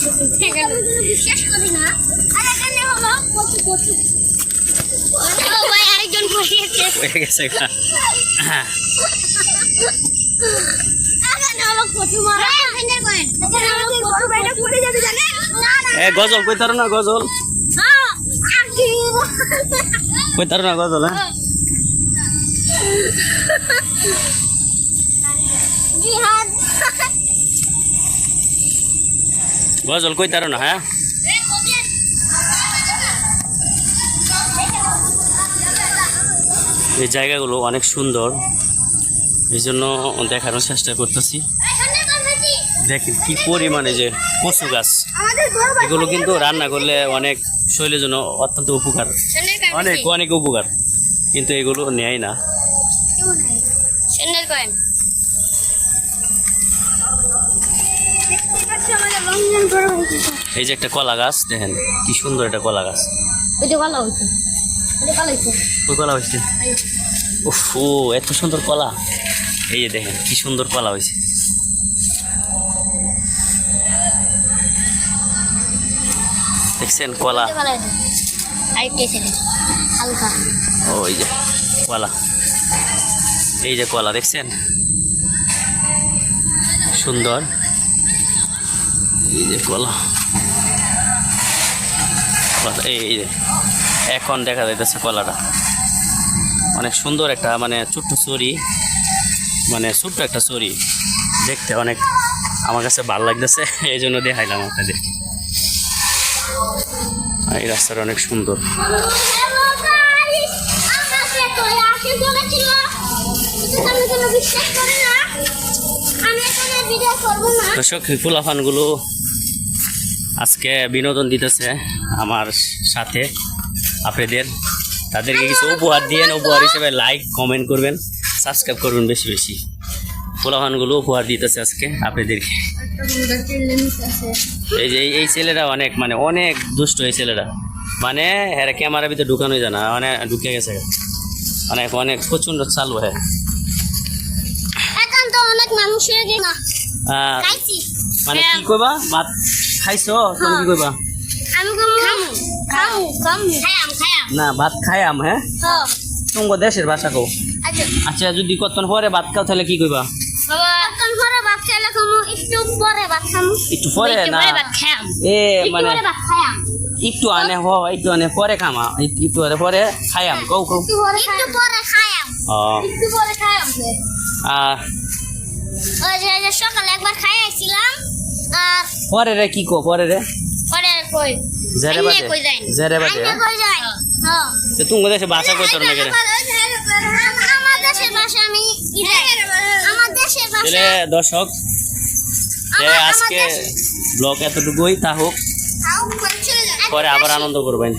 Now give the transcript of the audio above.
বিশ্বাস করি না আর এখানে হলো কচু কচু আরেকজন গেছে হয়ে গেছে গা। এখানে হলো কচু মারা এখানে করেন এখানে আমাদের বড় ভাইটা পড়ে যাবে জানেন না গজল? গজল হ্যাঁ আগে না গজল হ্যাঁ? জিহাদ। গজল কইতারো না হ্যাঁ? এই জায়গাগুলো অনেক সুন্দর। এই জন্য দেখানোর চেষ্টা করতেছি। দেখেন কি পরিমাণে যে কচু গাছ। এগুলো কিন্তু রান্না করলে অনেক শরীরের জন্য অত্যন্ত উপকার। অনেক অনেক উপকার। কিন্তু এগুলো নেয় না। এই যে একটা কলা গাছ দেখেন কি সুন্দর একটা কলা গাছ। ওই হয়েছে। ওই কলা হয়েছে? ও এত সুন্দর কলা। এই যে দেখেন কি সুন্দর কলা হয়েছে। দেখছেন কলা? ওই যে কলা। এই যে কলা দেখছেন? সুন্দর। যে কলা কলা, এই এখন দেখা যাইতেছে কলাটা। অনেক সুন্দর একটা মানে ছোট্ট চুরি মানে ছোট্ট একটা চুরি। দেখতে অনেক আমার কাছে ভালো লাগতেছে এই জন্য দেখাইলাম আপনাদের। এই রাস্তাটা অনেক সুন্দর। দর্শক ফুলাফানগুলো আজকে বিনোদন দিতেছে আমার সাথে আপনাদের। তাদেরকে কিছু উপহার দিয়ে উপহার হিসেবে লাইক কমেন্ট করবেন সাবস্ক্রাইব করবেন বেশি বেশি। ফুলাফানগুলো উপহার দিতেছে আজকে আপনাদেরকে। এই যে এই- ছেলেরা অনেক মানে অনেক দুষ্ট এই ছেলেরা। মানে এরা ক্যামেরার ভিতরে ঢুকানো যায় না মানে ঢুকে গেছে। অনেক অনেক প্রচণ্ড চালু হ্যাঁ। অনেক মানুষ হয়ে গেছে। মানে কি কইবা? ভাত খাইছো? তুমি কি কইবা আমি কম খামু। খামু। খায়াম খায়াম না ভাত খাইয়াম হ্যাঁ? হ্যাঁ। তোমার দেশের ভাষা কও। আচ্ছা। আচ্ছা যদি কতক্ষণ পরে ভাত খাও তাহলে কি কইবা? বাবা পরে ভাত খাইলে খামু একটু পরে ভাত খামু। একটু পরে একটু না? পরে ভাত খায়াম এ একটু মানে পরে ভাত খাইয়াম একটু আনে হ একটু আনে পরে খামা একটু আনে পরে খাইয়াম কও কও। একটু পরে খাইয়াম ও একটু পরে খাইয়াম আর ওই যে সকালে একবার খাই আইছিলাম। আর পরে রে কি কো পরে রে পরে কই? জেরে কই আইনে কই যাই? হ্যাঁ। তো তুমি দেশে ভাষা কইতো না কেন আমার দেশের ভাষা আমি আমার দেশের ভাষা দর্শক আজকে আমার ব্লগ এতটুকুই তা হোক। পরে আবার আনন্দ করবেন।